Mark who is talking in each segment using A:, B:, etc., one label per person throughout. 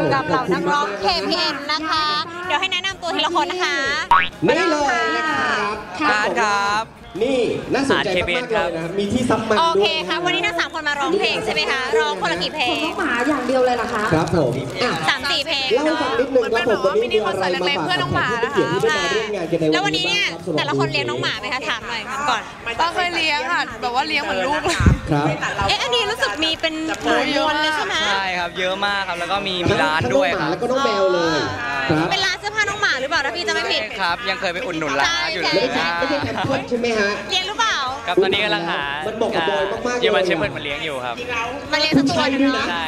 A: อยู่กับเหล่านักร้อง KPN นะคะ เดี๋ยวให้แนะนำตัวทีละคนนะคะ
B: นี่เลยนะครับ
C: อาร์ตครับ
B: นี่น่าสนใจ
C: อาร์ต
B: มาก
C: KBN
B: ๆเลยนะครับมีที่ซับมัน
A: โอ
B: ด้
A: เค
B: วย
A: ค่ะวันนี้ทั้งสามคนมาร้องเพลงใช่ไหมคะร้องคนละกี่เพลง
D: หมาอย่างเดียวเลยเหรอคะ
B: ครับผมอะ
A: สามสี่เพลง
B: เล่าให้
A: เนาะ
B: ฟังนิดนึงครับผมวันนี้มีอะไรมาฝาก
E: เพื่อนน้องหมา
B: แขกผู้มีเกียรติที่ได้มาร่วมงานกันใน
A: แล้ว
B: วั
A: วันน
B: นี้
A: นี้เนี่ย
B: บ้างครับ
A: แต่ละคนเลี้ยงน้องหมาไหมคะถามหน่อยถามก่อน
E: ป้าเคยเลี้ยงค่ะแบบว่าเลี้ยงเหมือนลูกเลย
B: ครับ
A: เอ๊ะอันนี้รู้สึกมีเป็นหมูมวลเลยใช่ไหม
C: ใช่ครับเยอะมากครับแล้วก็มีมีร้านด้วย
B: ทั้ง
C: ค
B: น้องหมา
C: รับ
B: แล้วก็น้องแมวเลยครับ
A: เป็นร้านเสื้อผ้าน้องหมาหรือเปล่าถ้าพี่จะไม่ผิด
C: ครับ ยังเคยไปอุดหนุนร้านอยู่เล
B: ไม่
C: ย
B: ใช่ไม่ใช่แพมเพิร์สใช่ไหมฮะ
A: เลี้ยงหรือเปล่า
C: ครับตอนนี้กำลังหา
B: มันเหมาะกับบอยมากๆเลย
C: เยอรมันเชฟเปิดมาเลี้ยงอยู่ครับ
A: มาเลี้ยงสักตัวหนึงเนาะ
C: ใช่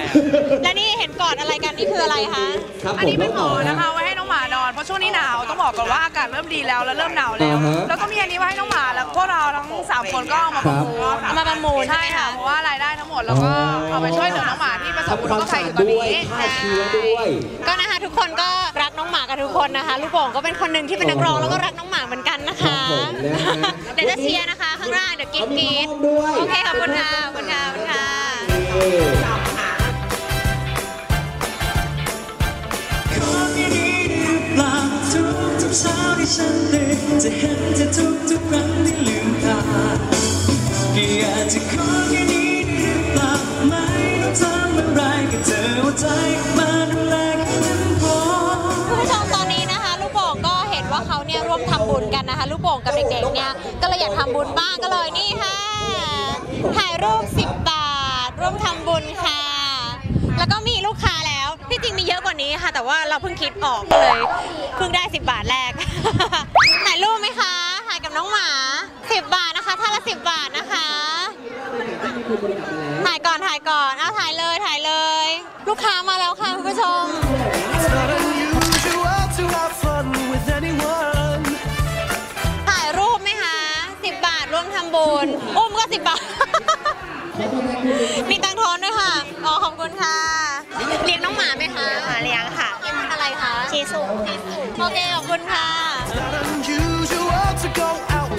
A: และนี่เห็นกอดอะไรกันนี่คืออะไรคะ
B: ครับ
E: อัน
B: ผม
E: นี้เป็นหม
B: ต่
E: อ
B: อ
E: นะคะไว้ให้น้องหมานอนเพราะช่วงนี้หนาวต้องบอกก่อนว่าอากาศเริ่มดีแล้วแล้วเริ่มหนาวแล้ว
B: อ่าฮะ
E: แล้วก็มีอันนี้ไว้ให้น้องหมาแล้วพวกเราทั้งสามคนก็เอามาประมูล
A: เอามาประมูล
E: ใช่
A: ใช่ไหม
E: ค่ะ
A: คะ
E: เพราะว่ารายได้ทั้งหมดเราก็เอาไปช่วยเหลือน้องหมาที่ประสบ
B: ทำ
E: อุ
B: ค
E: ท
B: วาม
E: กภั
B: สะ
E: ย
B: อา
E: อ
B: ด
E: ยู่ตอน
B: ด้วย
E: นี้
B: ฆ่าเชื้อด้วย
A: ก็นะคะทุกคนก็รักน้องหมากันทุกคนนะคะลูกโป่งก็เป็นคนหนึ่งที่เป็นนักร้องแล้วก็รักน้องหมาเหมือนกันนะ
B: ครั
A: คะ
B: บผมนะฮะ
A: เดี๋ยวจะเชียร์นะคะข้างล่างเดี๋ยวกรีดกรีด
B: เขามีห้องด้วย
A: โอเคขอบคุณค่ะขอบคุณค่ะขอบคุณค่ะ
B: นี่
F: จะเห็นเธอทุกทุกครั้งที่ลืมตาอยากจะขอแค่นี้หรือเปล่าไม่ต้องทำอะไรก็เธอว่าใจมาดูแลแค่นั้นพอ
A: คุณผู้ชมตอนนี้นะคะ ลูกโป่งก็เห็นว่าเขาเนี่ยร่วมทำบุญกันนะคะ ลูกโป่งกับเด็กๆเนี่ยก็เลยอยากทำบุญบ้างก็เลยนี่ค่ะถ่ายรูป10บาท ร่วมทำบุญค่ะ แล้วก็มีลูกค้าแล้วที่จริงมีเยอะกว่านี้ค่ะ แต่ว่าเราเพิ่งคิดออกก็เลยเพิ่งได้ 10 บาทแรกายรูปไหมคะ ถ่ายกับน้องหมา 10 บาทนะคะท่านละ 10 บาทนะคะ ถ่ายก่อนถ่ายก่อน เอาถ่ายเลยถ่ายเลย ลูกค้ามาแล้วค่ะคุณผู้ชม ถ่ายรูปไหมคะ 10 บาทร่วมทำบุญ อุ้มก็ 10 บาท เค ขอบคุณค่ะ
F: Not unusual to go out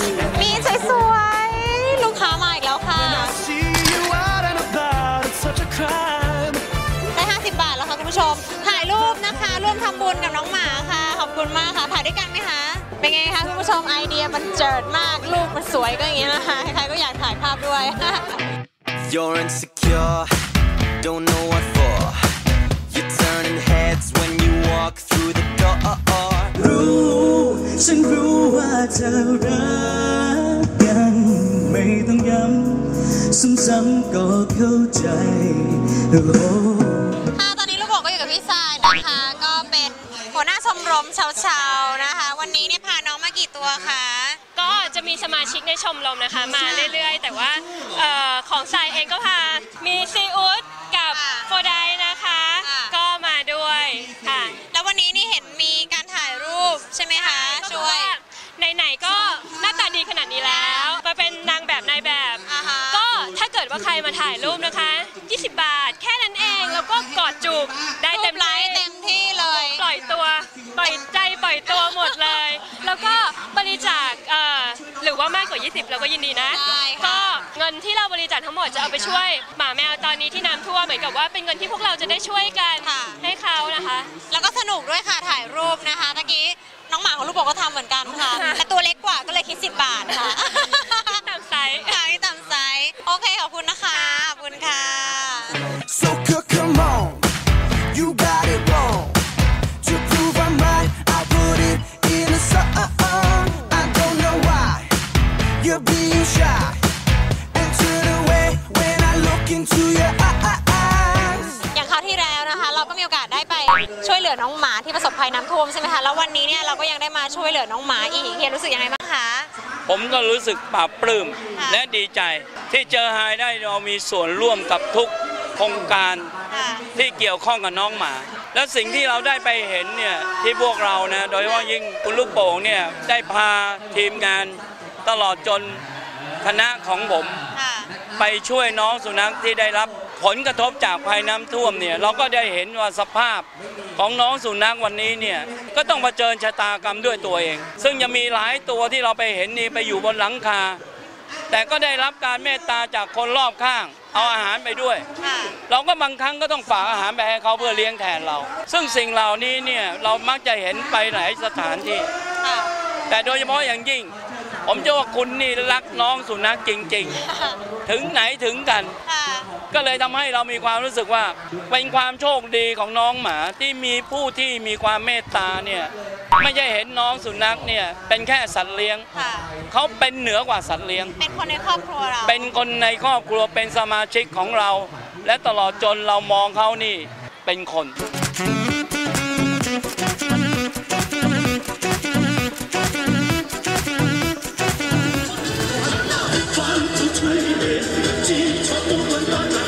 A: มีสวยๆ ลูกค้ามาอีกแล้วค่ะ
F: See you out and about It's such a crime
A: ได้ 50 บาทแล้วค่ะคุณผู้ชม ถ่ายรูปนะคะ ร่วมทำบุญกับน้องหมาค่ะ ขอบคุณมากค่ะ ถ่ายด้วยกันไหมคะ เป็นไงคะคุณผู้ชมไอเดียมันเจิดมาก รูปมันสวยก็อย่างนี้นะคะ ใครๆก็อยากถ่ายภาพด้วย
G: You're insecure, don't know what for. You're turning heads when you
F: รู้ ฉันรู้ว่าเธอรักกัน ไม่ต้องย้ำซ้ำๆก็เข้าใจโอ้
A: ค่ะตอนนี้ลูกโป่งก็อยู่กับพี่ทรายนะคะ ก็เป็นหัวหน้าชมรมเชาๆนะคะ วันนี้เนี่ยพาน้องมากี่ตัวคะ
H: ก็จะมีสมาชิกในชมรมนะคะ มาเรื่อยๆ แต่ว่าเอ่อของทรายเองก็พา มีซีอุด ไห
A: น
H: ๆก็หน้าตาดีขนาดนี้แล้ว มาเป็นนางแบบนายแบบ
A: อ่าฮะ
H: ก็ถ้าเกิดว่าใครมาถ่ายรูปนะคะ 20 บาท แค่นั้นเองแล้วก็กอดจูบได้
A: รู
H: เต็
A: ป
H: ม
A: ไล
H: ที่
A: ท์เต็มที่เลย
H: ปล่อยตัว ปล่อยใจปล่อยตัวหมดเลย แล้วก็บริจาคเอ่อหรือว่ามากกว่า 20 เราก็ยินดีนะ
A: ได้ค่ะ
H: ก็เงินที่เราบริจาคทั้งหมดจะเอาไปช่วยหมาแมวตอนนี้ที่น้ำท่วมเหมือนกับว่าเป็นเงินที่พวกเราจะได้ช่วยกัน
A: ค่ะ
H: ให้เขานะคะ
A: แล้วก็สนุกด้วยค่ะถ่ายรูปนะคะตะกี้ น้องหมาของลูกโป่งก็ทำเหมือนกันค่ะ แต่ตัวเล็กกว่าก็เลยคิด 10 บาทค่ะ
H: ตามไซส์
A: ค่ะที่ตามไซส์โอเคขอบคุณนะคะ ลือน้องหมาที่ประสบภัยน้ำท่วมใช่ไหมคะแล้ววันนี้เนี่ยเราก็ยังได้มาช่วยเหลือน้องหมาอีกเฮียรู้สึกยังไงบ้างคะ
I: ผมก็รู้สึกปลาบปลื้ม
A: ค่ะ
I: และดีใจ ที่เจอไฮได้เรามีส่วนร่วมกับทุกโครงการ
A: ค่ะ
I: ที่เกี่ยวข้องกับน้องหมา และสิ่งที่เราได้ไปเห็นเนี่ยที่พวกเรานะโดยเฉพาะยิ่งคุณลูกโป่งเนี่ยได้พาทีมงานตลอดจนคณะของผม
A: ค่ะ
I: ไปช่วยน้องสุนัขที่ได้รับ ผลกระทบจากภัยน้ำท่วมเนี่ยเราก็ได้เห็นว่าสภาพของน้องสุนัขวันนี้เนี่ยก็ต้องเผชิญชะตากรรมด้วยตัวเอง ซึ่งจะมีหลายตัวที่เราไปเห็นนี่ไปอยู่บนหลังคา แต่ก็ได้รับการเมตตาจากคนรอบข้าง เอาอาหารไปด้วย
A: ค่ะ
I: เราก็บางครั้งก็ต้องฝากอาหารไปให้เขาเพื่อเลี้ยงแทนเรา ซึ่งสิ่งเหล่านี้เนี่ยเรามักจะเห็นไปหลายสถานที่
A: ค่ะ
I: แต่โดยเฉพาะอย่างยิ่ง ผมเชื่อว่าคุณนี่รักน้องสุนัขจริง ๆ ถึงไหนถึงกัน
A: ค่ะ
I: ก็เลยทำให้เรามีความรู้สึกว่าเป็นความโชคดีของน้องหมาที่มีผู้ที่มีความเมตตาเนี่ยไม่ใช่เห็นน้องสุนัขเนี่ยเป็นแค่สัตว์เลี้ยง
A: ค่ะ
I: เขาเป็นเหนือกว่าสัตว์เลี้ยง
A: เป็นคนในครอบครัวเรา
I: เป็นคนในครอบครัวเป็นสมาชิกของเรา และตลอดจนเรามองเขานี่เป็นคน
F: But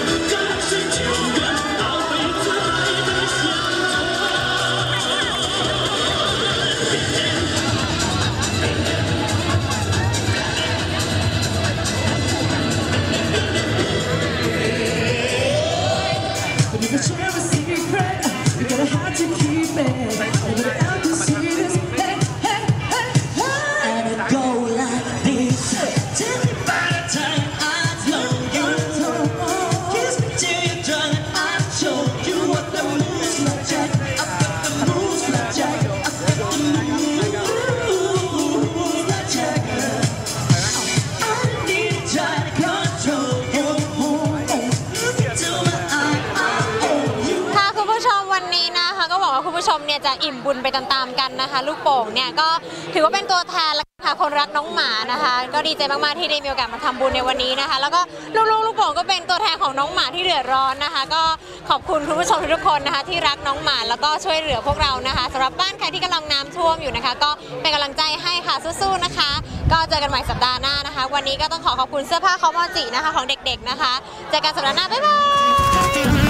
A: เนี่ยจะอิ่มบุญไปตามๆกันนะคะ ลูกโป่งเนี่ยก็ถือว่าเป็นตัวแทนและค่ะคนรักน้องหมานะคะ ก็ดีใจมากๆที่ได้มีโอกาสมาทำบุญในวันนี้นะคะ แล้วก็ลูกๆลูกโป่งก็เป็นตัวแทนของน้องหมาที่เดือดร้อนนะคะ ก็ขอบคุณคุณผู้ชมทุกคนนะคะ ที่รักน้องหมาแล้วก็ช่วยเหลือพวกเรานะคะสำหรับบ้านใครที่กำลังน้ำท่วมอยู่นะคะ ก็เป็นกำลังใจให้ค่ะสู้ๆนะคะ ก็เจอกันใหม่สัปดาห์หน้านะคะ วันนี้ก็ต้องขอขอบคุณเสื้อผ้าคอมอจินะคะ ของเด็กๆนะคะเจอกันสัปดาห์หน้าบ๊ายบาย